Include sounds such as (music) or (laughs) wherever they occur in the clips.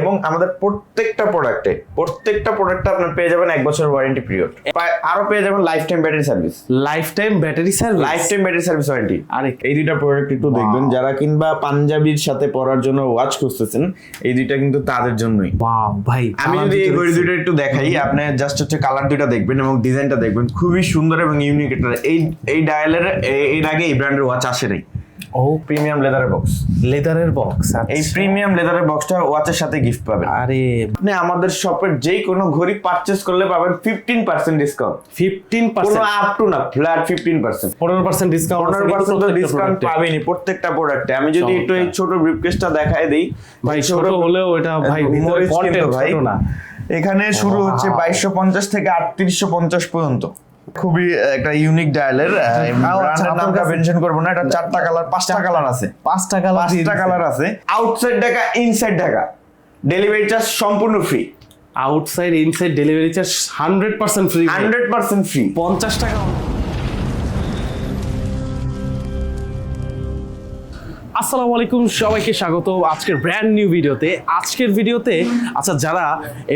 এবং আমাদের প্রত্যেকটা প্রোডাক্টে প্রত্যেকটা প্রোডাক্টে আপনার পেয়ে যাবেন এক বছর ওয়ারেন্টি পিরিয়ড আরও পেয়ে যাবেন lifetime battery service lifetime battery service lifetime battery service warranty আরে এই দুইটা প্রোডাক্ট একটু দেখবেন যারা কিংবা পাঞ্জাবির সাথে পরার জন্য ওয়াচ খুঁজতেছেন এই দুইটা কিন্তু তাদের জন্যই। ওয়াও ভাই আমি যদি এই ঘড়ি দুইটা একটু দেখাই আপনি জাস্ট হচ্ছে কালার দুইটা দেখবেন এবং ডিজাইনটা দেখবেন। খুবই সুন্দর এবং ইউনিক এটা এই এই ডায়ালের এর আগে এই ব্র্যান্ডের ওয়াচ আসে নাই। ও প্রিমিয়াম লেদারের বক্স লেদারের বক্স এই প্রিমিয়াম লেদারের বক্সটা ওয়াচের সাথে গিফট পাবেন। আরে। আপনি আমাদের শপের যেই কোনো ঘড়ি পারচেস করলে পাবেন ফিফটিন পার্সেন্ট ডিসকাউন্ট ফিফটিন কোনো আপ টু না ফ্ল্যাট ফিফটিন পার্সেন্ট পনেরো পার্সেন্ট ডিসকাউন্ট পনেরো পার্সেন্ট ডিসকাউন্ট পাবেনি প্রত্যেকটা প্রোডাক্টে আমি যদি একটু এই ছোট ব্রিফকেসটা দেখায় দিই ভাই ছোট হলেও এটা ভাই ভিতরে কন্টেন্ট ভাই। ছোট না। এখানে শুরু হচ্ছে বাইশশো পঞ্চাশ থেকে আটত্রিশশো পঞ্চাশ পর্যন্ত। খুবই একটা ইউনিক ডায়ালের নাম মেনশন করব না এটা চারটা কালার পাঁচটা কালার আছে। পাঁচটা কালার পাঁচটা কালার আছে। Outside Dhaka inside Dhaka. Delivery charge সম্পূর্ণ free outside inside delivery charge hundred percent free hundred percent free পঞ্চাশ টাকা আসসালামু আলাইকুম, সবাইকে স্বাগত আজকের ব্র্যান্ড নিউ ভিডিওতে আজকের ভিডিওতে আচ্ছা যারা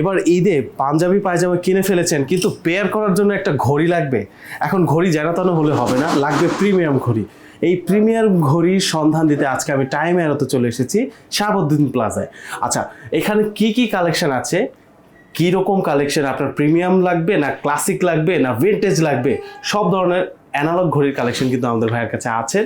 এবার ঈদে পাঞ্জাবি, পায়জামা কিনে ফেলেছেন, কিন্তু পেয়ার করার জন্য একটা ঘড়ি লাগবে। এখন ঘড়ি জানাতানো হলে হবে না, লাগবে প্রিমিয়াম ঘড়ি। এই প্রিমিয়াম ঘড়ির সন্ধান দিতে আজকে আমি টাইম এরোতে চলে এসেছি শাহাবুদ্দিন প্লাজায় আচ্ছা এখানে কি কি কালেকশন আছে? কি রকম কালেকশন আপনার প্রিমিয়াম লাগবে না ক্লাসিক লাগবে না ভিন্টেজ লাগবে? সব ধরনের অ্যানালগ ঘড়ির কালেকশন কিন্তু আমাদের ভাইয়ের কাছে আছে।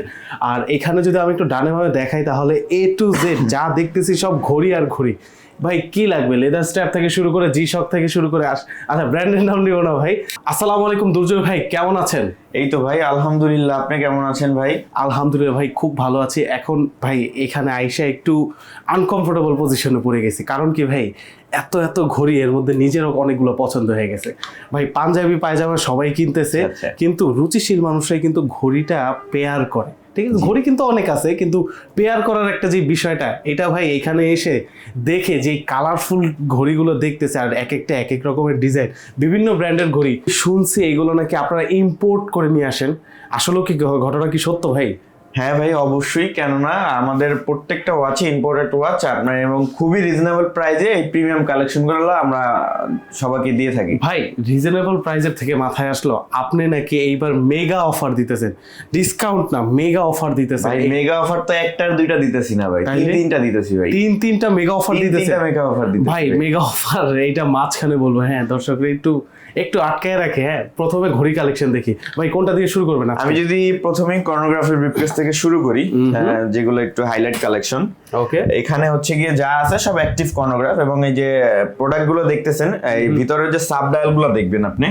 আর এখানে যদি আমি একটু ডানে ভাবে দেখাই তাহলে এ টু জেড যা দেখতেছি সব ঘড়ি আর ঘড়ি। ভাই কি লাগবে? লেদার স্ট্র্যাপ থেকে শুরু করে জি শক থেকে শুরু করে আস আচ্ছা ব্র্যান্ডের নাম নিও না ভাই। আসসালামু আলাইকুম দুর্জয় ভাই কেমন আছেন? এই তো ভাই আলহামদুলিল্লাহ আপনি কেমন আছেন ভাই? আলহামদুলিল্লাহ ভাই খুব ভালো আছি। এখন ভাই এখানে আইসা একটু আনকমফোর্টেবল পজিশনে পড়ে গেছি। কারণ কি ভাই এত এত ঘড়ি এর মধ্যে নিজেরও অনেকগুলো পছন্দ হয়ে গেছে। ভাই পাঞ্জাবি পায়জামা সবাই কিনতেছে আচ্ছা। কিন্তু রুচিশীল মানুষরাই কিন্তু ঘড়িটা পেয়ার করে। ঠিক আছে ঘড়ি কিন্তু অনেক আছে কিন্তু পেয়ার করার একটা যে বিষয়টা এটা ভাই এখানে এসে দেখে যে কালারফুল ঘড়িগুলো দেখতেছে আর এক একটা এক এক রকমের ডিজাইন বিভিন্ন ব্র্যান্ডের ঘড়ি। শুনছি এগুলো নাকি আপনারা ইম্পোর্ট করে নিয়ে আসেন। আসলেও কি ঘটনা কি সত্য ভাই? হ্যাঁ ভাই অবশ্যই। কেননা আমাদের প্রত্যেকটা ওয়াচে ইম্পোর্টেড ওয়াচ আপনার এবং খুবই রিজনেবল প্রাইজে এই প্রিমিয়াম কালেকশনগুলো আমরা সবাইকে দিয়ে থাকি। ভাই রিজনেবল প্রাইসের থেকে মাথায় আসলো আপনি নাকি এইবার মেগা অফার দিতেছেন। ডিসকাউন্ট না মেগা অফার দিতেছেন। ভাই মেগা অফার তো একটার দুইটা দিতেছি না ভাই তিন তিনটা দিতেছি ভাই। তিন তিনটা মেগা অফার তিনটা মেগা অফার দিতেছি ভাই মেগা অফার এইটা মাঝখানে বলব হ্যাঁ দর্শকরা একটু একটু আটকায় রাখে হ্যাঁ? প্রথমে ঘড়ি কালেকশন দেখি। ভাই কোনটা দিয়ে শুরু করবেন? আমি যদি প্রথমে কর্নোগ্রাফির ব্রিফকেস থেকে শুরু করি আহ, যেগুলো একটু হাইলাইট কালেকশন ওকে এখানে হচ্ছে গিয়ে যা আছে সব অ্যাক্টিভ কর্নোগ্রাফ এবং এই যে প্রোডাক্টগুলো দেখতেছেন এই ভিতরের যে সাব ডায়ালগুলো দেখবেন আপনি.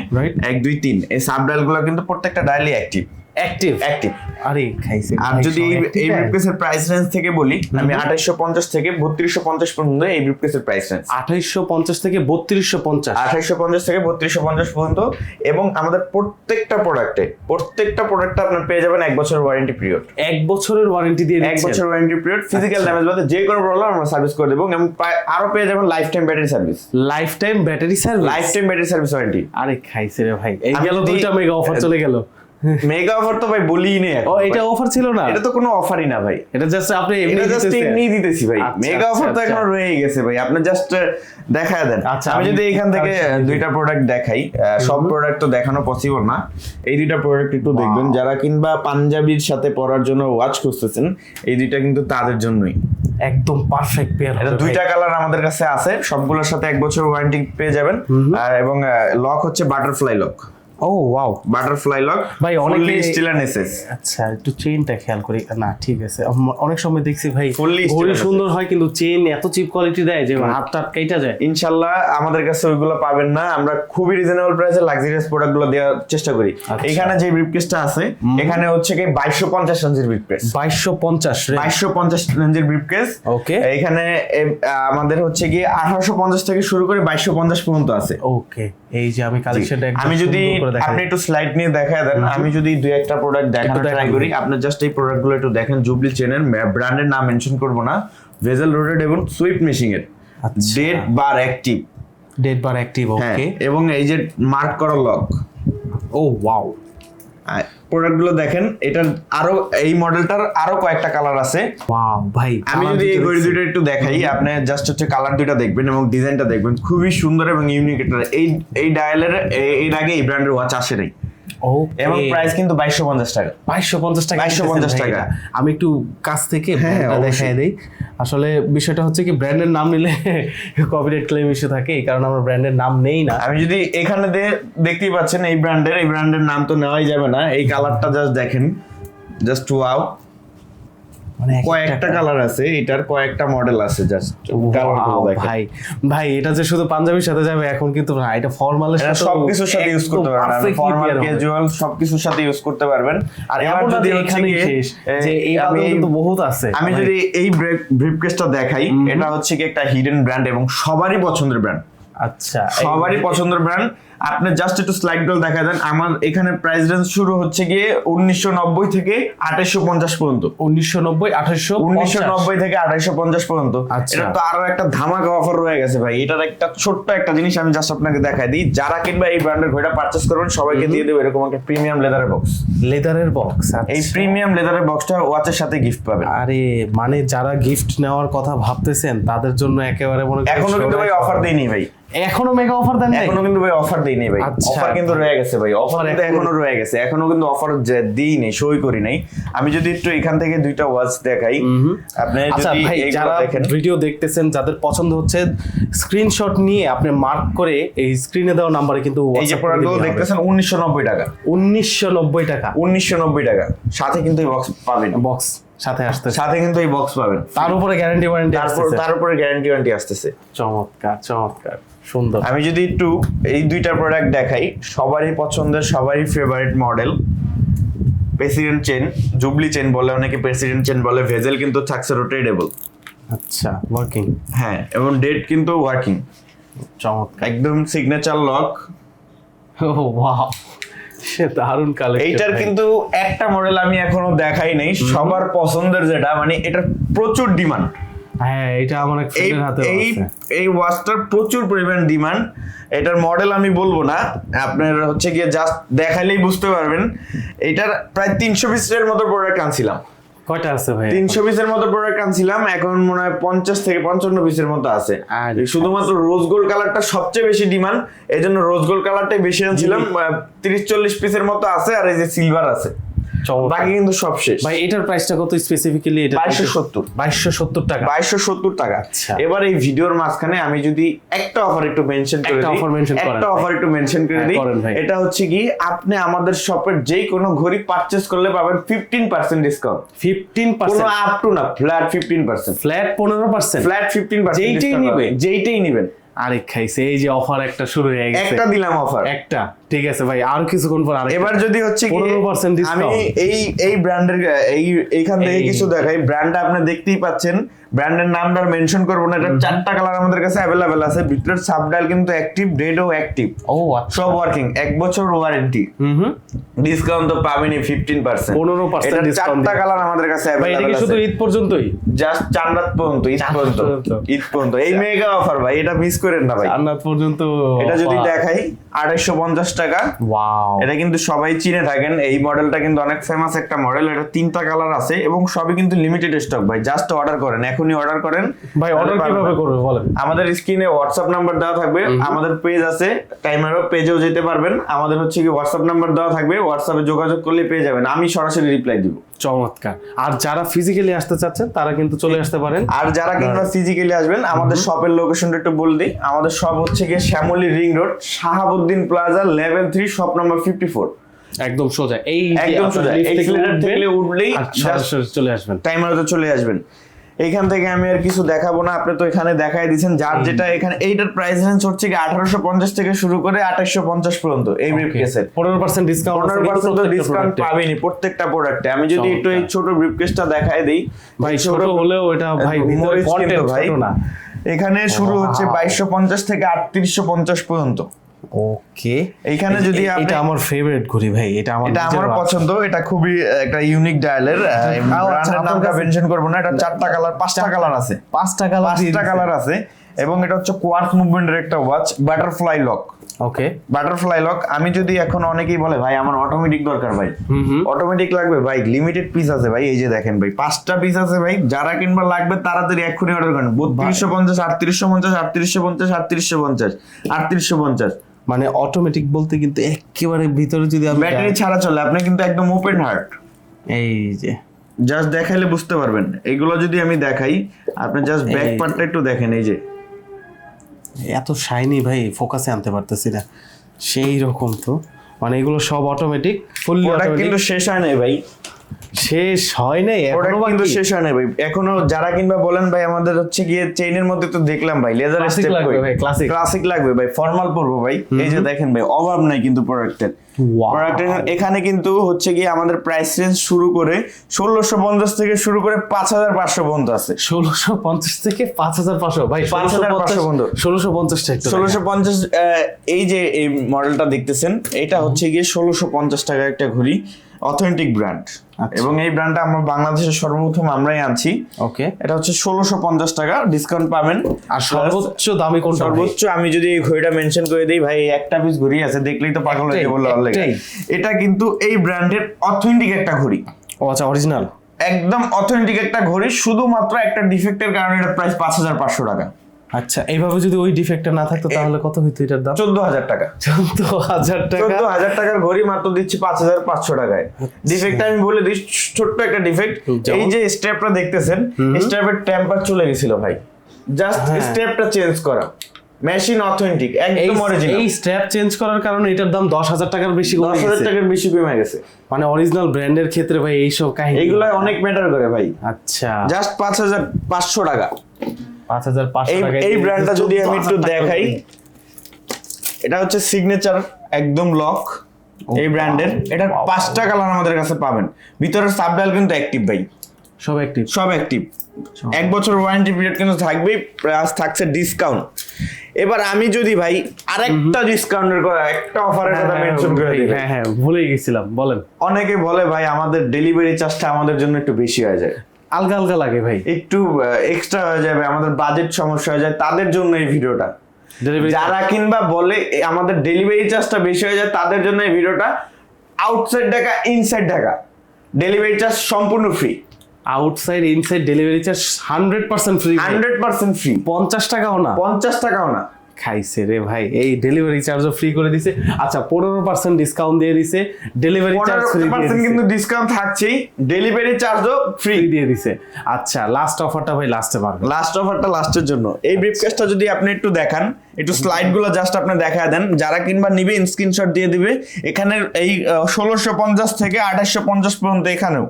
এক দুই তিন এই সাব ডায়ালগুলো কিন্তু প্রত্যেকটা ডায়ালই অ্যাক্টিভ অ্যাক্টিভ অ্যাক্টিভ আরে খাইছে আর যদি এই- ব্রিফকেসের প্রাইস রেঞ্জ থেকে বলি আমি আঠাইশো পঞ্চাশ থেকে বত্রিশশো পঞ্চাশ পর্যন্ত এই ব্রিফকেসের প্রাইস রেঞ্জ আঠাইশশো পঞ্চাশ থেকে বত্রিশশো পঞ্চাশ। আঠাইশো পঞ্চাশ থেকে বত্রিশশো পঞ্চাশ পর্যন্ত এবং আমাদের প্রত্যেকটা প্রোডাক্টে প্রত্যেকটা প্রোডাক্টে আপনার পেয়ে যাবেন এক বছর ওয়ারেন্টি পিরিয়ড এক বছরের ওয়ারেন্টি দিয়ে এক দিচ্ছেন। বছর ওয়ারেন্টি পিরিয়ড ফিজিক্যাল ড্যামেজ বাদে যে কোনো প্রবলেম আমরা সার্ভিস করে দেবো এবং আরও পেয়ে যাবেন lifetime battery service lifetime battery service lifetime battery service warranty আরে খাইছে রে ভাই। এই গেল দুইটা মেগা অফার চলে গেল। (laughs) মেগা অফার তো ভাই বলিই নেই ও এটা অফার ছিল না? এটা তো কোনো অফারই না ভাই। এটা জাস্ট আপনি এমনি জাস্ট এমনি দিতেছি ভাই। আচ্ছা, মেগা অফার তো আচ্ছা, এখনও রয়ে গেছে ভাই। আপনি জাস্ট দেখায় দেন। আচ্ছা, আমি আমি যদি এখান থেকে দুইটা প্রোডাক্ট দেখাই সব প্রোডাক্ট তো দেখানো পসিবল না। এই দুইটা প্রোডাক্ট একটু দেখবেন। যারা কিংবা পাঞ্জাবির সাথে পরার জন্য ওয়াচ খুঁজতেছেন এই দুইটা কিন্তু তাদের জন্যই। একদম পারফেক্ট পেয়ার এটা দুইটা কালার আমাদের কাছে আছে। সবগুলোর সাথে এক বছর ওয়ারেন্টি পেয়ে যাবেন। আর এবং লক হচ্ছে butterfly lock oh wow butterfly lock ভাই, অনেকে- স্টিল এসএস আচ্ছা একটু চেইনটা খেয়াল করি। না ঠিক আছে। অনেক সময় দেখছি ভাই ঘড়ি সুন্দর হয় কিন্তু চেইন এত চিপ কোয়ালিটি দেয় যে হাত টাত কেটে যায়। ইনশাল্লাহ আমাদের কাছে ওইগুলো পাবেন না। আমরা খুবই রিজনেবল প্রাইসে লাক্সারিয়াস প্রোডাক্টগুলো দেওয়ার চেষ্টা করি। আচ্ছা। এখানে যে ব্রিফকেসটা আছে এখানে হচ্ছে কি বাইশশো পঞ্চাশ রেঞ্জের ব্রিফকেস বাইশশো পঞ্চাশ বাইশশো পঞ্চাশ রেঞ্জের ব্রিফকেস ওকে। এখানে আমাদের হচ্ছে কি আঠারোশো পঞ্চাশ থেকে শুরু করে বাইশশো পঞ্চাশ পর্যন্ত আছে। ওকে। এই যে আমি কালেকশনটা আমি যদি আপনি একটু স্লাইড নিয়ে দেখায় দেন আমি যদি দুই একটা প্রোডাক্ট দেখানো। ট্রাই করি আপনি জাস্ট এই প্রোডাক্টগুলো একটু দেখেন জুবলি চেনের ব্র্যান্ডের নাম মেনশন করব না। ভেজেল রোডেড এবং সুইপ মেশিং এর। Date bar active date bar active okay এবং এই যে মার্ক করা লক ও ওয়াও প্রোডাক্টগুলো দেখেন এটার আরও এই মডেলটার আরও কয়েকটা কালার আছে ওয়াও ভাই আমি যদি এই ঘড়ি। দুটো একটু দেখাই আপনি জাস্ট হচ্ছে কালার দুইটা দেখবেন এবং ডিজাইনটা দেখবেন খুবই সুন্দর এবং ইউনিক এটা এই এই ডায়ালের এর আগে এই ব্র্যান্ডের ওয়াচ আসে নাই. এবং প্রাইস কিন্তু বাইশশো পঞ্চাশ টাকা। বাইশশো পঞ্চাশ টাকা বাইশশো পঞ্চাশ টাকা। আমি একটু কাছ থেকে হ্যাঁ। দেখাই দিই। আসলে বিষয়টা হচ্ছে কি ব্র্যান্ডের নাম নিলে কপিরাইট ক্লেম ইস্যু থাকে এই কারণে আমরা ব্র্যান্ডের নাম নেই না। আমি যদি এখানে দিয়ে দেখতেই পাচ্ছেন এই ব্র্যান্ডের এই ব্র্যান্ডের নাম তো নেওয়াই যাবে না। এই কালারটা জাস্ট দেখেন। জাস্ট ওয়াও মানে কয়েকটা কালার আছে এটার কয়েকটা মডেল আছে জাস্ট ভাই ভাই এটা যে শুধু পাঞ্জাবির সাথে যাবে এখন কিন্তু না এটা ফর্মালের সাথে সবকিছুর সাথে ইউজ করতে পারবেন ফর্মাল ক্যাজুয়াল সবকিছুর সাথে ইউজ করতে পারবেন। আর এবার যদি এখানে শেষ যে এই বাদল কিন্তু বহুত আছে আমি যদি এই ব্রিফকেসটা দেখাই এটা হচ্ছে কি একটা হিডেন ব্র্যান্ড এবং সবারই পছন্দের ব্র্যান্ড আচ্ছা সবারই পছন্দের ব্র্যান্ড আপনি জাস্ট একটু স্লাইড ডল দেখা দেন আমার এখানে প্রাইস রেঞ্জ শুরু হচ্ছে গিয়ে উনিশশো নব্বই থেকে আঠাশশো পঞ্চাশ পর্যন্ত। উনিশশো নব্বই আঠাশশো উনিশশো নব্বই থেকে আঠাইশো পঞ্চাশ পর্যন্ত। আচ্ছা। এটা তো আরও একটা ধামাকা অফার রয়ে গেছে ভাই। এটার একটা ছোট্ট একটা জিনিস আমি জাস্ট আপনাকে দেখাই দিই। যারা কিংবা এই ব্র্যান্ডের ঘড়িটা পারচেস করবেন সবাইকে দিয়ে দেবো এরকম একটা প্রিমিয়াম লেদারের বক্স লেদারের বক্স এই প্রিমিয়াম লেদারের বক্সটা ওয়াচের সাথে গিফট পাবেন। আরে মানে যারা গিফট নেওয়ার কথা ভাবতেছেন তাদের জন্য একেবারে মনে এখনও কিন্তু ভাই অফার। দেয়নি ভাই। এখনও মেগা অফার দেন এখনও কিন্তু ভাই অফার দেয়নি ভাই। আচ্ছা। অফার কিন্তু রয়ে গেছে ভাই। অফার কিন্তু এখনো- রয়ে গেছে। এখনও কিন্তু অফার দিই নেই সই করি নাই। আমি যদি একটু এখান থেকে দুইটা ওয়াচ দেখাই আপনি আচ্ছা যদি ভাই যারা দেখেন। ভিডিও দেখতেছেন যাদের পছন্দ হচ্ছে স্ক্রিনশট নিয়ে আপনি মার্ক করে এই স্ক্রিনে দেওয়া নাম্বারে কিন্তু এই যে প্রোডাক্টগুলো দেখতেছেন উনিশশো নব্বই টাকা। উনিশশো নব্বই টাকা। উনিশশো নব্বই টাকা। সাথে কিন্তু এই বক্স পাবেন। বক্স সাথে আসতে সাথে কিন্তু এই বক্স পাবেন। তার উপরে গ্যারান্টি ওয়ারেন্টি তার উপরে গ্যারান্টি ওয়ারেন্টি আসতেছে। চমৎকার চমৎকার। সুন্দর। আমি যদি একটু এই দুইটা প্রোডাক্ট দেখাই সবারই পছন্দের সবারই favourite model president chain jubilee chain বলে অনেকে প্রেসিডেন্ট চেন বলে ভেজেল কিন্তু থাকছে রোটেটেবল আচ্ছা ওয়ার্কিং হ্যাঁ এবং ডেট কিন্তু ওয়ার্কিং চমৎকার। একদম সিগনেচার লক ও ওয়াও সে দারুণ কালেকশন এইটার কিন্তু একটা মডেল আমি এখনও দেখাই নাই। সবার পছন্দের যেটা মানে এটার প্রচুর ডিমান্ড হ্যাঁ এটা আমার এক ফ্রেন্ডের হাতে এই এই ওয়াচটার প্রচুর পরিমাণ ডিমান্ড এটার মডেল আমি বলব না। আপনার হচ্ছে গিয়ে জাস্ট দেখাইলেই বুঝতে পারবেন। এটার প্রায় তিনশো পিসের মতো প্রোডাক্ট আনছিলাম। কয়টা আছে ভাই তিনশো পিসের মতো প্রোডাক্ট আনছিলাম। এখন মনে হয় পঞ্চাশ থেকে পঞ্চান্ন পিসের মতো আছে। শুধুমাত্র রোজ গোল্ড কালারটা সবচেয়ে বেশি ডিমান্ড এই জন্য রোজ গোল্ড কালারটাই বেশি আনছিলাম। তিরিশ চল্লিশ পিসের মতো আছে আর এই যে সিলভার আছে। বাকি কিন্তু সব শেষ। ভাই এটার প্রাইসটা কত স্পেসিফিক্যালি এটা 2270 বাইশশো সত্তর টাকা। বাইশশো সত্তর টাকা। আচ্ছা। এবার এই ভিডিওর মাঝখানে আমি যদি একটা অফার একটু মেনশন করে একটা দিই। offer mention করেন একটা অফার একটু মেনশন করে হ্যাঁ, দিই। এটা হচ্ছে কি আপনি আমাদের শপের যে কোনো ঘড়ি পারচেজ করলে পাবেন ফিফটিন পার্সেন্ট ডিসকাউন্ট ফিফটিন কোনো পার্সেন্ট আপ টু না ফ্ল্যাট ফিফটিন পার্সেন্ট ফ্ল্যাট পনেরো পার্সেন্ট ফ্ল্যাট ফিফটিন পার্সেন্ট যেইটাই নিবে? যেইটাই নিবেন। আরে খাইছে এই যে অফার একটা শুরু হয়ে গেছে। একটা দিলাম অফার একটা। ঠিক আছে ভাই আর কিছুক্ষণ পর এবার যদি হচ্ছে কি 15% discount। আমি এই এই ব্র্যান্ডের এই এইখান থেকে কিছু দেখাই। ব্র্যান্ডটা আপনি দেখতেই পাচ্ছেন। ব্র্যান্ডের নামটা মেনশন করব না। এটা চারটা কালার আমাদের কাছে অ্যাভেলেবেল আছে। ভিতরের সাবডাইল কিন্তু অ্যাক্টিভ অ্যাক্টিভ ও আচ্ছা। সব ওয়ার্কিং এক বছর ওয়ারেন্টি ডিসকাউন্ট তো পাবেনই ফিফটিন পার্সেন্ট 15% এটা discount চারটা কালার আমাদের কাছে অ্যাভেলেবেল শুধু ঈদ পর্যন্তই? জাস্ট চার রাত পর্যন্ত ঈদ পর্যন্ত। ঈদ পর্যন্ত। এই মেগা অফার ভাই এটা মিস করেন না ভাই। পর্যন্ত এটা যদি দেখাই আড়াইশো পঞ্চাশ টাকা ওয়াও এটা কিন্তু সবাই চিনে থাকেন এই মডেলটা কিন্তু অনেক ফেমাস একটা মডেল এটা তিনটা কালার আছে এবং সবই কিন্তু লিমিটেড স্টক ভাই জাস্ট অর্ডার করেন এখনই অর্ডার করেন। ভাই অর্ডার কীভাবে করবে বলেন? আমাদের স্ক্রিনে হোয়াটসঅ্যাপ নাম্বার দেওয়া থাকবে আমাদের পেজ আছে টাইমারও পেজেও যেতে পারবেন। আমাদের হচ্ছে কি হোয়াটসঅ্যাপ নাম্বার দেওয়া থাকবে হোয়াটসঅ্যাপে যোগাযোগ করলে পেয়ে যাবেন আমি সরাসরি রিপ্লাই দিব। চমৎকার। আর যারা ফিজিক্যালি আসতে চাচ্ছেন তারা কিন্তু চলে আসতে পারেন। আর যারা কিংবা ফিজিক্যালি আসবেন আমাদের শপের লোকেশনটা একটু বলে দিই। আমাদের শপ হচ্ছে গিয়ে Shyamoli ring road Shahabuddin plaza level three shop number fifty four একদম সোজা। এই একদম সোজা। উঠলেই চলে আসবেন। টাইমারে চলে আসবেন। এইখান থেকে আমি আর কিছু দেখাবো না আপনি তো এখানে দেখাই দিচ্ছেন যার যেটা এখানে এইটার প্রাইস রেঞ্জ হচ্ছে কি আঠারোশো পঞ্চাশ থেকে শুরু করে আঠাশশো পঞ্চাশ পর্যন্ত এই ব্রিফকেসের পনেরো পার্সেন্ট ডিসকাউন্ট পনেরো পার্সেন্ট ডিসকাউন্ট পাবেনি প্রত্যেকটা প্রোডাক্টে আমি যদি একটু এই ছোট ব্রিফকেসটা দেখাই দিই ভাই ছোট হলেও এটা ভাই ভাই। না। এখানে শুরু হচ্ছে বাইশশো পঞ্চাশ থেকে আটত্রিশশো পঞ্চাশ পর্যন্ত। ওকে। এইখানে যদি এটা আমার ফেভারিট ঘড়ি ভাই এটা আমার এটা আমার পছন্দ এটা খুবই একটা ইউনিক ডায়ালের নামটা মেনশন করব না এটা চারটা কালার পাঁচটা কালার আছে। পাঁচটা কালার পাঁচটা কালার আছে এবং এটা হচ্ছে কোয়ার্স মুভমেন্টের একটা watch butterfly lock okay butterfly lock আমি যদি এখন অনেকেই বলে ভাই আমার অটোমেটিক দরকার ভাই। অটোমেটিক লাগবে ভাই লিমিটেড পিস আছে ভাই এই যে দেখেন ভাই পাঁচটা পিস আছে ভাই যারা কিনবা লাগবে তাড়াতাড়ি এক্ষুনি অর্ডার করেন। বত্রিশশো পঞ্চাশ আটত্রিশশো পঞ্চাশ আটত্রিশশো পঞ্চাশ আটত্রিশশো পঞ্চাশ আটত্রিশশো পঞ্চাশ। মানে অটোমেটিক বলতে কিন্তু একেবারে ভিতরে যদি আমি ব্যাটারি ছাড়া চলে আপনি কিন্তু একদম ওপেন হার্ট এই যে। জাস্ট দেখাইলে বুঝতে পারবেন। এগুলো যদি আমি দেখাই আপনি জাস্ট ব্যাক পার্টটা একটু দেখেন এই যে। এত শাইনি ভাই ফোকাসে আনতে পারতেছি না। সেই রকম তো। মানে এগুলো সব অটোমেটিক প্রোডাক্ট কিন্তু শেষ হয় নাই ভাই। শেষ হয় নাই এখনও কিন্তু শেষ হয় নাই ভাই। এখনও যারা কিনবা বলেন ভাই আমাদের হচ্ছে গিয়ে চেইনের মধ্যে তো দেখলাম ভাই Classic স্টেপ লাগবে ভাই, classic। ক্লাসিক লাগবে ভাই ফর্মাল পরবো ভাই। এই যে দেখেন ভাই অভাব নাই কিন্তু প্রোডাক্টের প্রোডাক্টের এখানে কিন্তু হচ্ছে গিয়ে আমাদের প্রাইস রেঞ্জ শুরু করে ষোলোশো পঞ্চাশ থেকে শুরু করে পাঁচ হাজার পাঁচশো পর্যন্ত আছে। ষোলোশো পঞ্চাশ থেকে পাঁচ হাজার পাঁচশো ভাই 5,500 বন্ধু। ষোলোশো পঞ্চাশটা ষোলোশো পঞ্চাশ এই যে এই মডেলটা দেখতেছেন এটা হচ্ছে গিয়ে ষোলোশো পঞ্চাশ টাকা একটা ঘড়ি। Authentic brand. আচ্ছা। এবং এই ব্র্যান্ডটা আমরা বাংলাদেশে সর্বপ্রথম আমরাই আনছি। ওকে। এটা হচ্ছে ষোলোশো পঞ্চাশ টাকা ডিসকাউন্ট পাবেন। আর সর্বোচ্চ দামি ভাই? সর্বোচ্চ আমি যদি এই ঘড়িটা মেনশন করে দিই ভাই একটা পিস ঘড়ি আছে দেখলেই তো পাগল হয়ে বললে। এটা কিন্তু এই ব্র্যান্ডের অথেন্টিক একটা ঘড়ি। ও আচ্ছা অরিজিনাল একদম অথেন্টিক একটা ঘড়ি শুধুমাত্র একটা ডিফেক্টের কারণে এটা প্রাইস পাঁচ হাজার পাঁচশো টাকা। আচ্ছা এইভাবে যদি ওই ডিফেক্টটা না থাকতো তাহলে কত হইতো এটার দাম? চোদ্দ হাজার টাকা। চোদ্দ হাজার টাকা? চোদ্দ হাজার টাকার ঘড়ি মাত্র দিচ্ছি পাঁচ হাজার পাঁচশো টাকায়। ডিফেক্ট আমি বলে দিই ছোট্ট একটা ডিফেক্ট এই যে স্টেপটা দেখতেছেন স্টেপের টেম্পার চলে গেছিল ভাই। জাস্ট। স্টেপটা চেঞ্জ করা। মেশিন অথেন্টিক এই একদম অরিজিনাল এই স্ট্র্যাপ চেঞ্জ করার কারণে এটার দাম দশ হাজার টাকার বেশি কমে গেছে। টাকার বেশি কমে গেছে। মানে অরিজিনাল ব্র্যান্ডের ক্ষেত্রে ভাই এইসব কাহিনী। এইগুলো অনেক ম্যাটার করে ভাই। আচ্ছা। জাস্ট পাঁচ হাজার পাঁচশো টাকা। পাঁচ হাজার এই ব্র্যান্ডটা যদি আমি একটু দেখাই এটা হচ্ছে সিগনেচার একদম লক এই ব্র্যান্ডের এটা wow, পাঁচটা কালার আমাদের কাছে পাবেন। ভিতরের সাবডাল কিন্তু অ্যাক্টিভ ভাই। সব একটি সব অ্যাক্টিভ এক বছর ওয়ারেন্টি পিরিয়ড কিন্তু থাকবেই প্লাস থাকছে ডিসকাউন্ট এবার আমি যদি ভাই আরেকটা ডিসকাউন্টের কথা একটা অফারের কথা মেনশন করে দিই হ্যাঁ হ্যাঁ ভুলে গেছিলাম বলেন। অনেকে বলে ভাই আমাদের ডেলিভারি চার্জটা আমাদের জন্য একটু বেশি হয়ে যায়। আলগা আলগা লাগে ভাই। একটু এক্সট্রা হয়ে যাবে আমাদের বাজেট সমস্যা হয়ে যায় তাদের জন্য এই ভিডিওটা। যারা কিংবা বলে আমাদের ডেলিভারি চার্জটা বেশি হয়ে যায় তাদের জন্য এই ভিডিওটা outside Dhaka inside Dhaka. Delivery charge সম্পূর্ণ free outside inside delivery charge hundred percent free hundred percent free পঞ্চাশ টাকাও না। পঞ্চাশ টাকাও না। খাইছে রে ভাই। এই ডেলিভারি চার্জও ফ্রি করে দিছে। আচ্ছা পনেরো পার্সেন্ট ডিসকাউন্ট দিয়ে দিছে। ডেলিভারি চার্জ ফ্রি কিন্তু ডিসকাউন্ট থাকছেই। ডেলিভারি চার্জও ফ্রি দিয়ে দিছে। আচ্ছা লাস্ট অফারটা ভাই লাস্টে পারবে। লাস্ট অফারটা লাস্টের জন্য। এই ব্রিফকেসটা যদি আপনি একটু দেখান একটু স্লাইডগুলো জাস্ট আপনি দেখা দেন। যারা কিনবা নিবে স্ক্রিনশট দিয়ে দিবে। এখানে এই ষোলোশো পঞ্চাশ থেকে আঠাশশো পঞ্চাশ পর্যন্ত এখানেও।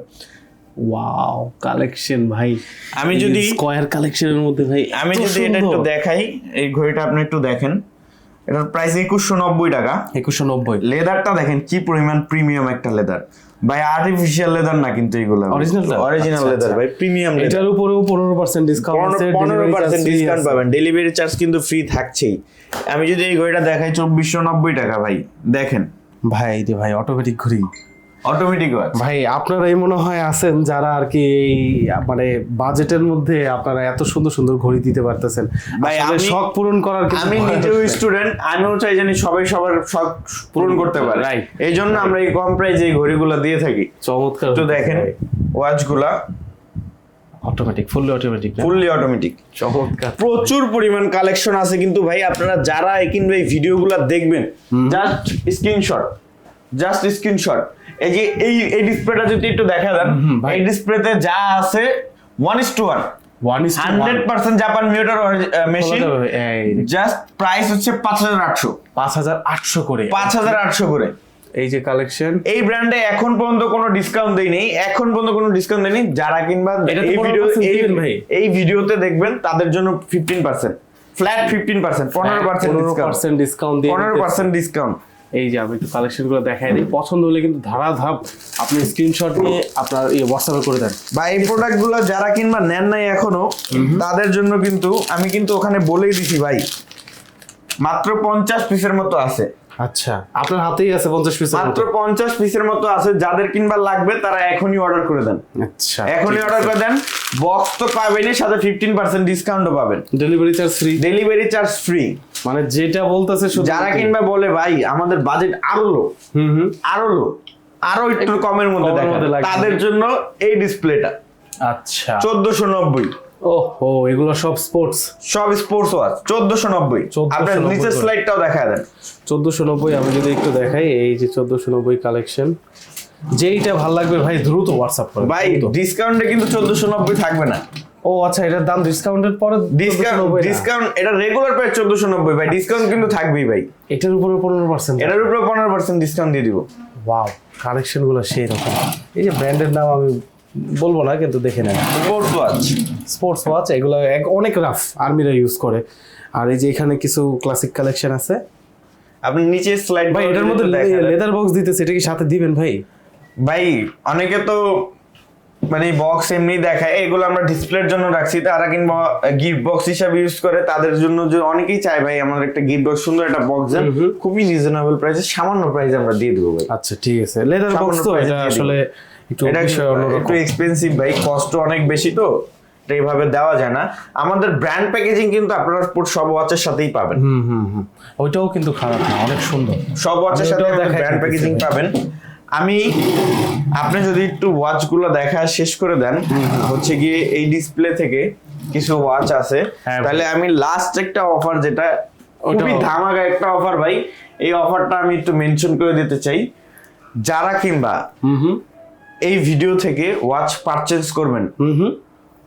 ওয়াও কালেকশন ভাই। আমি যদি- স্কয়ার কালেকশনের মধ্যে ভাই আমি যদি এটা একটু দেখাই এই ঘড়িটা আপনি একটু দেখেন। এটার প্রাইস একুশশো নব্বই টাকা। একুশশো নব্বই। লেদারটা দেখেন কি পরিমাণ প্রিমিয়াম একটা লেদার ভাই আর্টিফিশিয়াল লেদার না কিন্তু এগুলো? অরিজিনাল আচ্ছা, লেদার। ভাই প্রিমিয়াম এটার উপরেও পনেরো পার্সেন্ট ডিসকাউন্ট আছে পনেরো delivery পার্সেন্ট charge ডিসকাউন্ট পাবেন। ডেলিভারি চার্জ কিন্তু ফ্রি থাকছেই। আমি যদি এই ঘড়িটা দেখাই চব্বিশশো নব্বই টাকা ভাই। দেখেন। ভাই রে ভাই অটোমেটিক ঘড়ি। অটোমেটিক ওয়াচ ভাই আপনারা এই মনে হয় আছেন যারা আর কি এই মানে বাজেটের মধ্যে আপনারা এত সুন্দর সুন্দর ঘড়ি দিতে পারতেছেন। ভাই, আমি- শখ পূরণ করার আমি নিজেও। স্টুডেন্ট আমিও চাই জানি সবাই সবার শখ পূরণ করতে পারে. এই জন্য আমরা এই কম প্রাইজে এই ঘড়িগুলো দিয়ে থাকি। চমৎকার তো দেখেন ওয়াচগুলা automatic fully automatic fully automatic চমৎকার। প্রচুর পরিমাণ কালেকশন আছে কিন্তু ভাই আপনারা যারা এই কিনবে এই ভিডিওগুলো দেখবেন জাস্ট স্ক্রিনশট জাস্ট স্ক্রিনশট এই যে এই এই ডিসপ্লেটা যদি একটু দেখা দেন। এই ডিসপ্লেতে যা আছে one is to one hundred percent Japan Miyota machine just price হচ্ছে পাঁচ হাজার আটশো। পাঁচ হাজার আটশো করে। পাঁচ হাজার আটশো করে। এই যে কালেকশন এই ব্র্যান্ডে এখন পর্যন্ত কোনো ডিসকাউন্ট দেয়নি এখন পর্যন্ত কোনো ডিসকাউন্ট দেয়নি। যারা কিনবা এই ভিডিও এই ভিডিওতে দেখবেন তাদের জন্য fifteen percent flat fifteen percent পনেরো পার্সেন্ট ডিসকাউন্ট পনেরো পার্সেন্ট ডিসকাউন্ট এই যে আমি একটু কালেকশনগুলো দেখাই দিই। পছন্দ হলে কিন্তু ধারা ধাপ আপনি স্ক্রিনশট নিয়ে আপনার ইয়ে হোয়াটসঅ্যাপে করে দেন। বা এই প্রোডাক্টগুলো যারা কিনবা নেন নাই এখনও তাদের জন্য কিন্তু আমি কিন্তু ওখানে বলেই দিছি ভাই মাত্র পঞ্চাশ পিসের মতো আছে। আচ্ছা আপনার হাতেই আছে পঞ্চাশ পিস মাত্র পঞ্চাশ পিসের মতো আছে যাদের কিনবার লাগবে তারা এখনই অর্ডার করে দেন। আচ্ছা এখনই অর্ডার করে দেন বক্স তো পাবেনই সাথে ফিফটিন পার্সেন্ট ডিসকাউন্টও পাবেন। Delivery charge free delivery charge free মানে যেটা বলতেছে যারা কিনবে বলে ভাই আমাদের বাজেট আরও লো হুম হুম। আরও লো আরও একটু কমের মধ্যে। তাদের জন্য এই ডিসপ্লেটা আচ্ছা। চোদ্দশো নব্বই। ওহো এগুলো সব স্পোর্টস সব স্পোর্টস ওয়াচ চোদ্দশো নব্বই। 1490 আপনার নিচের স্লাইডটাও দেখা দেন। চোদ্দোশো নব্বই আমি যদি একটু দেখাই এই যে চোদ্দোশো নব্বই কালেকশন যেইটা ভালো লাগবে ভাই দ্রুত হোয়াটসঅ্যাপ করে ভাই। ডিসকাউন্টে কিন্তু চোদ্দশো নব্বই থাকবে না। ও আচ্ছা এটার দাম ডিসকাউন্টের পরে ডিসকাউন্ট ডিসকাউন্ট এটা রেগুলার প্রাইস চোদ্দশো নব্বই ভাই। ডিসকাউন্ট কিন্তু থাকবেই ভাই। এটার উপরে পনেরো পার্সেন্ট এটার উপরে পনেরো পার্সেন্ট ডিসকাউন্ট দিয়ে দিব। ওয়াও কালেকশনগুলো সেই রকম। এই যে ব্র্যান্ডের নাম আমি বলব না কিন্তু দেখে নেন। স্পোর্টস ওয়াচ স্পোর্টস ওয়াচ এগুলো এক- অনেক রাফ আর্মিরা ইউজ করে। আর এই যে এখানে কিছু ক্লাসিক কালেকশন আছে। আপনি নিচে স্লাইড ভাই এটার মধ্যে লেদার বক্স দিতেছে এটা কি সাথে দিবেন ভাই? ভাই অনেকে তো মানে বক্স এমনি দেখায়। এগুলো আমরা ডিসপ্লের জন্য রাখছি। তারা কিংবা গিফট বক্স হিসাবে ইউজ করে তাদের জন্য যে অনেকেই চায় ভাই আমাদের একটা গিফট বক্স সুন্দর একটা বক্স দেন। খুবই রিজনেবল প্রাইসে সামান্য প্রাইসে আমরা দিয়ে দেবো ভাই। আচ্ছা ঠিক আছে। লেদার বক্স তো এটা আসলে একটু একটু এক্সপেন্সিভ ভাই। কষ্ট অনেক বেশি তো এটা এইভাবে দেওয়া যায় না। আমাদের ব্র্যান্ড প্যাকেজিং কিন্তু আপনারা সব ওয়াচের সাথেই পাবেন। হুম হুম হুম। ওইটাও কিন্তু খারাপ না অনেক সুন্দর। সব ওয়াচের সাথে ব্র্যান্ড প্যাকেজিং পাবেন। আমি আপনি যদি একটু ওয়াচগুলো দেখা শেষ করে দেন হচ্ছে গিয়ে এই ডিসপ্লে থেকে কিছু ওয়াচ আছে হ্যাঁ তাহলে আমি লাস্ট একটা অফার যেটা খুবই ধামাকা একটা অফার ভাই। এই অফারটা আমি একটু মেনশন করে দিতে চাই। যারা কিংবা এই ভিডিও থেকে ওয়াচ পারচেজ করবেন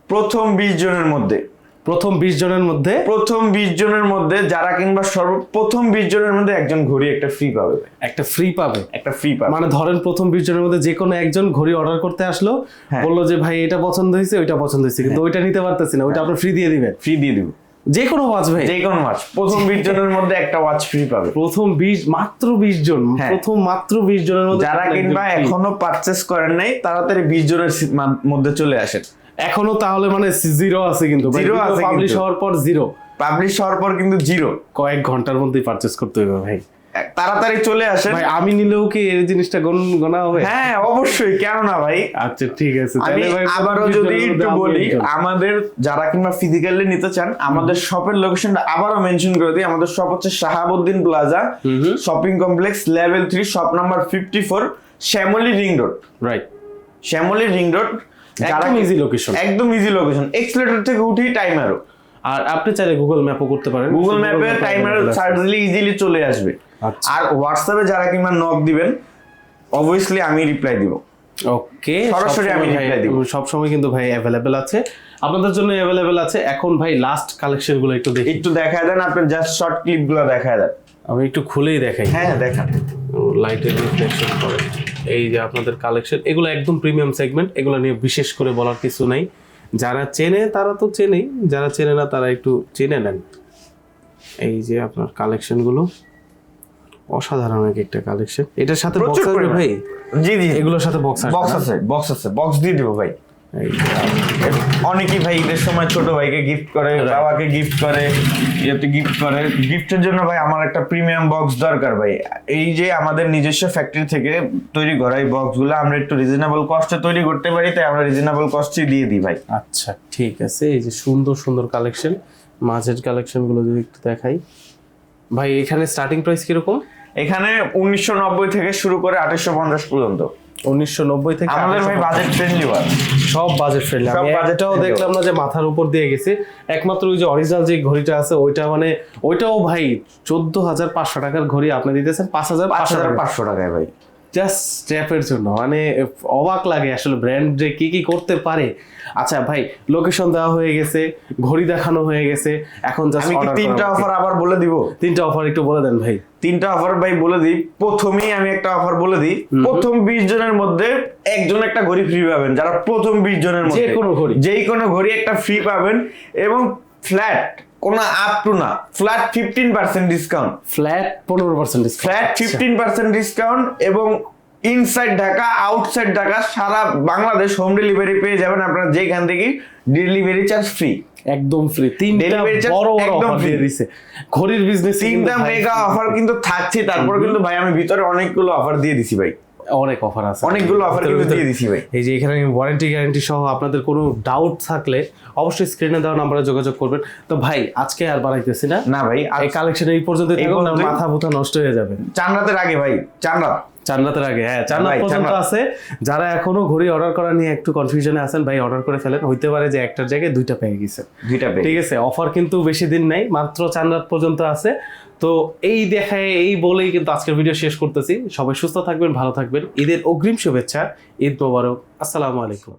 প্রথম বিশ জনের মধ্যে। প্রথম বিশ জনের মধ্যে প্রথম বিশ জনের মধ্যে যারা কিংবা সর্বপ্রথম বিশ জনের মধ্যে একজন ঘড়ি একটা ফ্রি পাবে। একটা ফ্রি পাবে। একটা ফ্রি পাবে। মানে ধরেন প্রথম বিশ জনের মধ্যে যে কোনো একজন ঘড়ি অর্ডার করতে আসলো হ্যাঁ। বলল যে ভাই এটা পছন্দ হয়েছে ওইটা পছন্দ হয়েছে কিন্তু ওইটা নিতে পারতেছি না ওইটা আপনি ফ্রি দিয়ে দিবেন। ফ্রি দিয়ে দিব। যে কোনো ওয়াচ ভাই। যে কোনো ওয়াচ প্রথম বিশ জনের মধ্যে একটা ওয়াচ ফ্রি পাবে। প্রথম বিশ মাত্র বিশ জন হ্যাঁ। প্রথম মাত্র বিশ জনের মধ্যে যারা কিংবা এখনও পারচেস করেন নাই তাড়াতাড়ি বিশ জনের মধ্যে চলে আসেন। এখনও তাহলে মানে জিরো আছে কিন্তু Zero আছে পাবলিশ হওয়ার পর জিরো পাবলিশ হওয়ার পর কিন্তু জিরো কয়েক ঘণ্টার মধ্যেই পারচেস করতে হবে ভাই। তাড়াতাড়ি চলে আসেন। ভাই আমি নিলেও কি এই জিনিসটা গণা হবে? হ্যাঁ অবশ্যই কেন না ভাই আচ্ছা ঠিক আছে আমি আবারও যদি একটু বলি আমাদের যারা কিংবা ফিজিক্যালি নিতে চান আমাদের শপের লোকেশনটা আবারও মেনশন করে দিই আমাদের শপ হচ্ছে Shahabuddin plaza. Shopping complex level three shop number fifty four Shyamoli ring road right Shyamoli ring road একদম ইজি লোকেশন একদম ইজি লোকেশন এক্সলেটর থেকে উঠেই টাইমারও আর আপনি চাইলে গুগল ম্যাপও করতে পারেন। গুগল ম্যাপে টাইমার সার্চ দিলে ইজিলি চলে আসবে। আচ্ছা। আর হোয়াটসঅ্যাপে যারা কিংবা নক দিবেন অবভিয়াসলি আমি রিপ্লাই দিব। ওকে সরাসরি আমি reply দিব। সব সময় কিন্তু ভাই অ্যাভেলেবেল আছে। আপনাদের জন্য অ্যাভেলেবেল আছে। এখন ভাই লাস্ট কালেকশনগুলো একটু দেখি। একটু দেখায় দেন আপনার জাস্ট শর্ট ক্লিপগুলো দেখায় দেন। আমি একটু খুলেই দেখাই। হ্যাঁ দেখান। লাইটের রিফ্লেকশন করে। এই যে আপনাদের কালেকশন এগুলো একদম প্রিমিয়াম সেগমেন্ট এগুলো নিয়ে বিশেষ করে বলার কিছু নাই। যারা চেনে তারা তো চেনেই যারা চেনে না তারা একটু চেনে নেন। এই যে আপনার কালেকশনগুলো অসাধারণ এক একটা কালেকশন এটার সাথে বক্স আছে আসবে ভাই জি জি এগুলোর সাথে বক্স আছে বক্স আছে বক্স আছে বক্স দিয়ে দিব ভাই। অনেকেই ভাই ঈদের সময় ছোট ভাইকে গিফট করে বাবাকে গিফট করে ইয়েতে গিফট করে। গিফটের জন্য ভাই আমার একটা প্রিমিয়াম বক্স দরকার ভাই। এই যে আমাদের নিজস্ব ফ্যাক্টরি থেকে তৈরি করা এই বক্সগুলো আমরা একটু রিজনেবল কস্টে তৈরি করতে পারি তাই আমরা রিজনেবল কস্টে দিয়ে দিই ভাই। আচ্ছা ঠিক আছে। এই যে সুন্দর সুন্দর কালেকশন মাঝের কালেকশনগুলো যদি একটু দেখাই। ভাই এখানে স্টার্টিং প্রাইস কীরকম? এখানে উনিশশো নব্বই থেকে শুরু করে আঠাশশো পঞ্চাশ পর্যন্ত। উনিশশো নব্বই থেকে আমাদের ভাই বাজেট ফ্রেন্ডলি সব বাজেট ফ্রেন্ডলি সব আমি budget দেখলাম না যে মাথার উপর দিয়ে গেছে। একমাত্র ওই যে অরিজিনাল যে ঘড়িটা আছে ওইটা মানে ওইটাও ভাই চোদ্দ হাজার পাঁচশো টাকার ঘড়ি আপনি দিতেছেন টাকায় ভাই। জাস্ট জন্য মানে অবাক লাগে আসলে ব্র্যান্ড যে কি কি করতে পারে। আচ্ছা ভাই লোকেশন দেওয়া হয়ে গেছে ঘড়ি দেখানো হয়ে গেছে এখন জাস্ট তিনটা অফার আবার বলে দিব? তিনটা অফার একটু বলে দেন ভাই। তিনটা অফার ভাই বলে দিই। প্রথমেই আমি একটা অফার বলে দিই। প্রথম বিশ জনের মধ্যে একজন একটা ঘড়ি ফ্রি পাবেন। যারা প্রথম বিশ জনের মধ্যে। কোনো ঘড়ি। যেই কোনো ঘড়ি একটা ফ্রি পাবেন এবং ফ্ল্যাট কোনো আপ টু না। Flat fifteen percent discount flat পনেরো percent flat fifteen percent discount এবং ইনসাইড ঢাকা আউটসাইড ঢাকা সারা বাংলাদেশ হোম ডেলিভারি পেয়ে যাবেন। আপনারা যেখান থেকে ডেলিভারি চার্জ ফ্রি একদম ফ্রি তিনটা বড় বড় অফার দিয়ে দিছে। ঘড়ির বিজনেস তিনটা মেগা অফার কিন্তু থাকছে তারপর কিন্তু ভাই আমি ভিতরে অনেকগুলো অফার দিয়ে দিছি ভাই। অনেক অফার আছে। অনেকগুলো অফার কিন্তু দিয়ে দিছি ভাই। এই যে এখানে ওয়ারেন্টি গ্যারান্টি সহ আপনাদের কোনো ডাউট থাকলে অবশ্যই স্ক্রিনে দেওয়া নাম্বারে যোগাযোগ করবেন। তো ভাই আজকে আর বাড়াইতেছি না। না ভাই এই কালেকশন এই পর্যন্ত। মাথা মুথা নষ্ট হয়ে যাবে। চান রাতের আগে ভাই চান রাত। চার রাতের আগে হ্যাঁ চান্নাত পর্যন্ত আছে। যারা এখনও ঘড়ি অর্ডার করা নিয়ে একটু কনফিউশনে আছেন ভাই অর্ডার করে ফেলেন। হইতে পারে যে একটার জায়গায় দুইটা পেয়ে গেছে। দুইটা পেয়ে ঠিক আছে অফার কিন্তু বেশি দিন নাই মাত্র চান্নাত পর্যন্ত আছে। তো এই দেখায় এই বলেই কিন্তু আজকের ভিডিও শেষ করতেছি। সবাই সুস্থ থাকবেন ভালো থাকবেন। ঈদের অগ্রিম শুভেচ্ছা ঈদ মোবারক। আসসালামু আলাইকুম।